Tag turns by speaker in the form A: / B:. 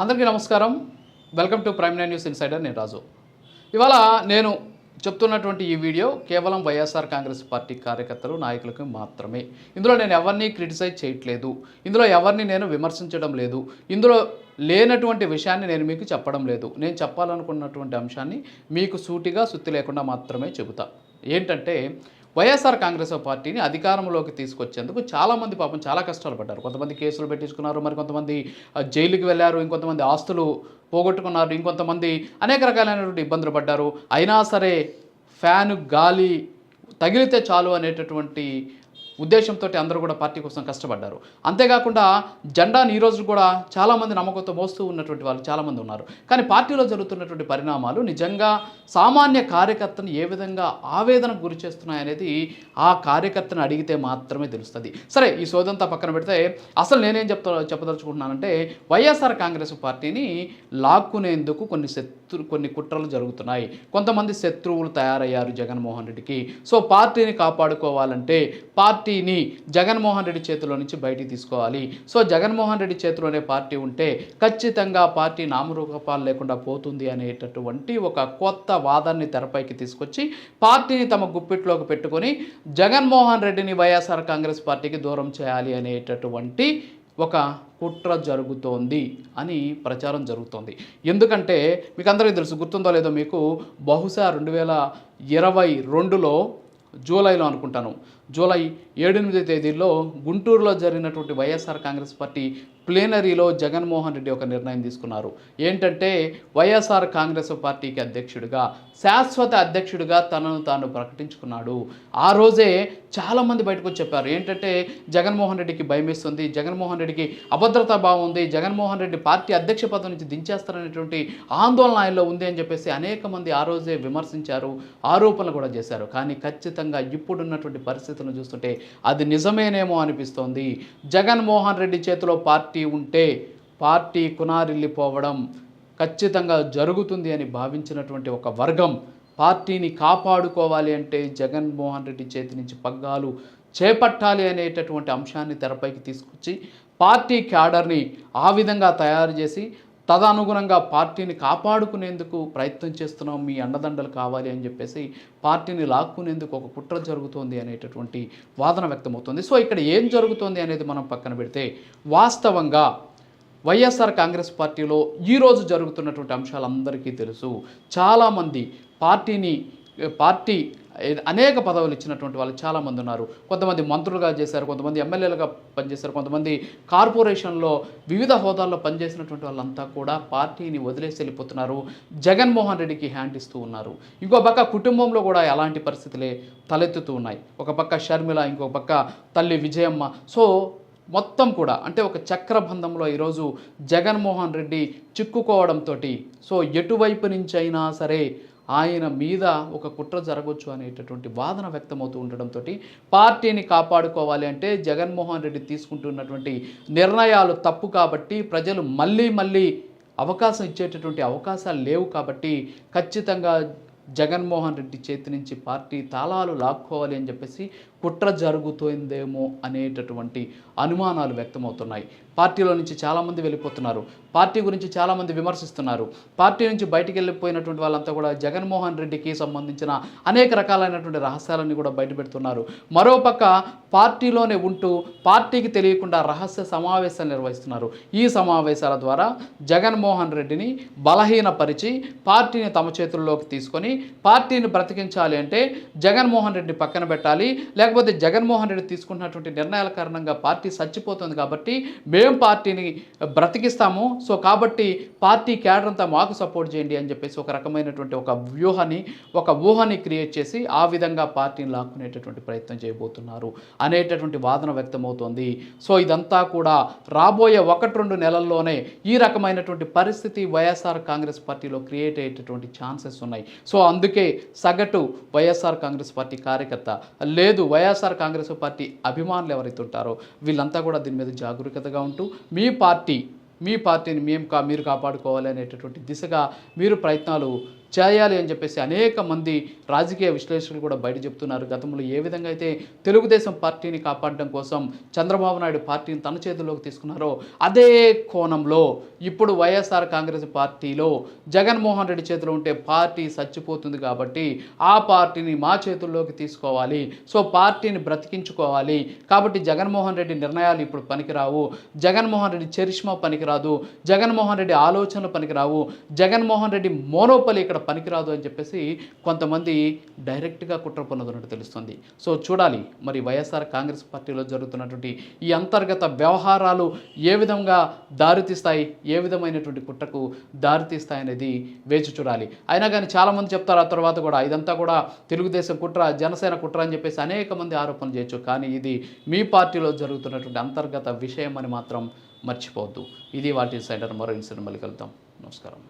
A: అందరికీ నమస్కారం. Welcome to prime nine news insider నేను రాజు. ఇవాళ నేను చెప్తున్నటువంటి ఈ వీడియో కేవలం వైఎస్ఆర్ కాంగ్రెస్ పార్టీ కార్యకర్తలు నాయకులకు మాత్రమే. ఇందులో నేను ఎవరిని క్రిటిసైజ్ చేయట్లేదు. ఇందులో ఎవరిని నేను విమర్శించడం లేదు. ఇందులో లేనటువంటి విషయాన్ని నేను మీకు చెప్పడం లేదు. నేను చెప్పాలనుకున్నటువంటి అంశాన్ని మీకు సూటిగా సుత్తి లేకుండా మాత్రమే చెబుతా. ఏంటంటే వైఎస్ఆర్ కాంగ్రెస్ పార్టీని అధికారంలోకి తీసుకొచ్చేందుకు చాలామంది పాపం చాలా కష్టాలు పడ్డారు. కొంతమంది కేసులు పెట్టించుకున్నారు మరి కొంతమంది జైలుకి వెళ్ళారు ఇంకొంతమంది ఆస్తులు పోగొట్టుకున్నారు ఇంకొంతమంది అనేక రకాలైనటువంటి ఇబ్బందులు పడ్డారు. అయినా సరే ఫ్యాను గాలి తగిలితే చాలు అనేటటువంటి ఉద్దేశంతో అందరూ కూడా పార్టీ కోసం కష్టపడ్డారు. అంతేకాకుండా జెండాను ఈ కూడా చాలామంది నమ్మకంతో మోస్తూ ఉన్నటువంటి వాళ్ళు చాలామంది ఉన్నారు. కానీ పార్టీలో జరుగుతున్నటువంటి పరిణామాలు నిజంగా సామాన్య కార్యకర్తను ఏ విధంగా ఆవేదనకు గురి చేస్తున్నాయనేది ఆ కార్యకర్తను అడిగితే మాత్రమే తెలుస్తుంది. సరే ఈ సోదంతా పక్కన పెడితే అసలు నేనేం చెప్తా చెప్పదలుచుకుంటున్నానంటే వైఎస్ఆర్ కాంగ్రెస్ పార్టీని లాక్కునేందుకు కొన్ని శత్రు కొన్ని కుట్రలు జరుగుతున్నాయి. కొంతమంది శత్రువులు తయారయ్యారు జగన్మోహన్ రెడ్డికి. సో పార్టీని కాపాడుకోవాలంటే పార్టీని జగన్మోహన్ రెడ్డి చేతిలో నుంచి బయటికి తీసుకోవాలి. సో జగన్మోహన్ రెడ్డి చేతిలోనే పార్టీ ఉంటే ఖచ్చితంగా పార్టీ నామరూపాలు లేకుండా పోతుంది అనేటటువంటి ఒక కొత్త వాదాన్ని తెరపైకి తీసుకొచ్చి పార్టీని తమ గుప్పిట్లోకి పెట్టుకొని జగన్మోహన్ రెడ్డిని వైఎస్ఆర్ కాంగ్రెస్ పార్టీకి దూరం చేయాలి అనేటటువంటి ఒక కుట్ర జరుగుతోంది అని ప్రచారం జరుగుతోంది. ఎందుకంటే మీకు అందరికీ తెలుసు గుర్తుందో లేదో మీకు బహుశా రెండు వేల ఇరవై రెండులో జూలైలో అనుకుంటాను. జూలై ఏడెనిమిది తేదీలో గుంటూరులో జరిగినటువంటి వైఎస్ఆర్ కాంగ్రెస్ పార్టీ ప్లేనరీలో జగన్మోహన్ రెడ్డి ఒక నిర్ణయం తీసుకున్నారు. ఏంటంటే వైఎస్ఆర్ కాంగ్రెస్ పార్టీకి అధ్యక్షుడిగా శాశ్వత అధ్యక్షుడిగా తనను తాను ప్రకటించుకున్నాడు. ఆ రోజే చాలామంది బయటకు చెప్పారు. ఏంటంటే జగన్మోహన్ రెడ్డికి భయమేస్తుంది జగన్మోహన్ రెడ్డికి అభద్రతా భావం ఉంది జగన్మోహన్ రెడ్డి పార్టీ అధ్యక్ష పదవి నుంచి దించేస్తారనేటువంటి ఆందోళన ఆయనలో ఉంది అని చెప్పేసి అనేక మంది ఆ రోజే విమర్శించారు ఆరోపణలు కూడా చేశారు. కానీ ఖచ్చితంగా ఇప్పుడున్నటువంటి పరిస్థితి పరిస్థితులను చూస్తుంటే అది నిజమేనేమో అనిపిస్తోంది. జగన్మోహన్ రెడ్డి చేతిలో పార్టీ ఉంటే పార్టీ కునారిల్లిపోవడం ఖచ్చితంగా జరుగుతుంది అని భావించినటువంటి ఒక వర్గం పార్టీని కాపాడుకోవాలి అంటే జగన్మోహన్ రెడ్డి చేతి నుంచి పగ్గాలు చేపట్టాలి అనేటటువంటి అంశాన్ని తెరపైకి తీసుకొచ్చి పార్టీ క్యాడర్ని ఆ విధంగా తయారు చేసి తదనుగుణంగా పార్టీని కాపాడుకునేందుకు ప్రయత్నం చేస్తున్నాం మీ అండదండలు కావాలి అని చెప్పేసి పార్టీని లాక్కునేందుకు ఒక కుట్ర జరుగుతోంది అనేటటువంటి వాదన వ్యక్తమవుతుంది. సో ఇక్కడ ఏం జరుగుతోంది అనేది మనం పక్కన పెడితే వాస్తవంగా వైఎస్ఆర్ కాంగ్రెస్ పార్టీలో ఈరోజు జరుగుతున్నటువంటి అంశాలు అందరికీ తెలుసు. చాలామంది పార్టీని పార్టీ అనేక పదవులు ఇచ్చినటువంటి వాళ్ళు చాలామంది ఉన్నారు. కొంతమంది మంత్రులుగా చేశారు కొంతమంది ఎమ్మెల్యేలుగా పనిచేశారు కొంతమంది కార్పొరేషన్లో వివిధ హోదాల్లో పనిచేసినటువంటి వాళ్ళంతా కూడా పార్టీని వదిలేసి వెళ్ళిపోతున్నారు. జగన్మోహన్ రెడ్డికి హ్యాండ్ ఇస్తూ ఉన్నారు. ఇంకో పక్క కుటుంబంలో కూడా ఎలాంటి పరిస్థితులే తలెత్తుతూ ఉన్నాయి. ఒక పక్క షర్మిల ఇంకో పక్క తల్లి విజయమ్మ. సో మొత్తం కూడా అంటే ఒక చక్రబంధంలో ఈరోజు జగన్మోహన్ రెడ్డి చిక్కుకోవడంతో సో ఎటువైపు నుంచి అయినా సరే ఆయన మీద ఒక కుట్ర జరగవచ్చు అనేటటువంటి వాదన వ్యక్తమవుతూ ఉండడంతో పార్టీని కాపాడుకోవాలి అంటే జగన్మోహన్ రెడ్డి తీసుకుంటున్నటువంటి నిర్ణయాలు తప్పు కాబట్టి ప్రజలు మళ్ళీ మళ్ళీ అవకాశం ఇచ్చేటటువంటి అవకాశాలు లేవు కాబట్టి ఖచ్చితంగా జగన్మోహన్ రెడ్డి చేతి నుంచి పార్టీ తాళాలు లాక్కోవాలి అని చెప్పేసి కుట్ర జరుగుతోందేమో అనేటటువంటి అనుమానాలు వ్యక్తమవుతున్నాయి. పార్టీలో నుంచి చాలామంది వెళ్ళిపోతున్నారు. పార్టీ గురించి చాలామంది విమర్శిస్తున్నారు. పార్టీ నుంచి బయటికి వెళ్ళిపోయినటువంటి వాళ్ళంతా కూడా జగన్మోహన్ రెడ్డికి సంబంధించిన అనేక రకాలైనటువంటి రహస్యాలన్నీ కూడా బయటపెడుతున్నారు. మరోపక్క పార్టీలోనే ఉంటూ పార్టీకి తెలియకుండా రహస్య సమావేశాలు నిర్వహిస్తున్నారు. ఈ సమావేశాల ద్వారా జగన్మోహన్ రెడ్డిని బలహీనపరిచి పార్టీని తమ చేతుల్లోకి తీసుకొని పార్టీని బ్రతికించాలి అంటే జగన్మోహన్ రెడ్డిని పక్కన పెట్టాలి లేక లేకపోతే జగన్మోహన్ రెడ్డి తీసుకున్నటువంటి నిర్ణయాల కారణంగా పార్టీ చచ్చిపోతుంది కాబట్టి మేము పార్టీని బ్రతికిస్తాము. సో కాబట్టి పార్టీ క్యాడర్ అంతా మాకు సపోర్ట్ చేయండి అని చెప్పేసి ఒక రకమైనటువంటి ఒక వ్యూహాన్ని ఒక ఊహని క్రియేట్ చేసి ఆ విధంగా పార్టీని లాక్కునేటటువంటి ప్రయత్నం చేయబోతున్నారు అనేటటువంటి వాదన వ్యక్తమవుతోంది. సో ఇదంతా కూడా రాబోయే ఒకటి రెండు నెలల్లోనే ఈ రకమైనటువంటి పరిస్థితి వైఎస్ఆర్ కాంగ్రెస్ పార్టీలో క్రియేట్ అయ్యేటటువంటి ఛాన్సెస్ ఉన్నాయి. సో అందుకే సగటు వైఎస్ఆర్ కాంగ్రెస్ పార్టీ కార్యకర్త లేదు వైఎస్ఆర్ కాంగ్రెస్ పార్టీ అభిమానులు ఎవరైతే ఉంటారో వీళ్ళంతా కూడా దీని మీద జాగరూకతగా ఉంటూ మీ పార్టీ మీ పార్టీని మేము కా మీరు కాపాడుకోవాలి అనేటటువంటి దిశగా మీరు ప్రయత్నాలు చేయాలి అని చెప్పేసి అనేక మంది రాజకీయ విశ్లేషకులు కూడా బయట చెప్తున్నారు. గతంలో ఏ విధంగా అయితే తెలుగుదేశం పార్టీని కాపాడడం కోసం చంద్రబాబు నాయుడు పార్టీని తన చేతుల్లోకి తీసుకున్నారో అదే కోణంలో ఇప్పుడు వైఎస్ఆర్ కాంగ్రెస్ పార్టీలో జగన్మోహన్ రెడ్డి చేతిలో ఉంటే పార్టీ చచ్చిపోతుంది కాబట్టి ఆ పార్టీని మా చేతుల్లోకి తీసుకోవాలి. సో పార్టీని బ్రతికించుకోవాలి. కాబట్టి జగన్మోహన్ రెడ్డి నిర్ణయాలు ఇప్పుడు పనికిరావు. జగన్మోహన్ రెడ్డి చరిష్మా పనికిరాదు. జగన్మోహన్ రెడ్డి ఆలోచనలు పనికిరావు. జగన్మోహన్ రెడ్డి మోనోపలి ఇక్కడ పనికిరాదు అని చెప్పేసి కొంతమంది డైరెక్ట్గా కుట్ర పొందుతున్నట్టు తెలుస్తుంది. సో చూడాలి. మరి వైఎస్ఆర్ కాంగ్రెస్ పార్టీలో జరుగుతున్నటువంటి ఈ అంతర్గత వ్యవహారాలు ఏ విధంగా దారితీస్తాయి ఏ విధమైనటువంటి కుట్రకు దారితీస్తాయి అనేది వేచి చూడాలి. అయినా కానీ చాలామంది చెప్తారు ఆ తర్వాత కూడా ఇదంతా కూడా తెలుగుదేశం కుట్ర జనసేన కుట్ర అని చెప్పేసి అనేక మంది ఆరోపణలు చేయొచ్చు. కానీ ఇది మీ పార్టీలో జరుగుతున్నటువంటి అంతర్గత విషయం అని మాత్రం మర్చిపోవద్దు. ఇది వాటి సైడర్ మరో ఇన్సిడెంట్ మళ్ళీ కలుద్దాం. నమస్కారం.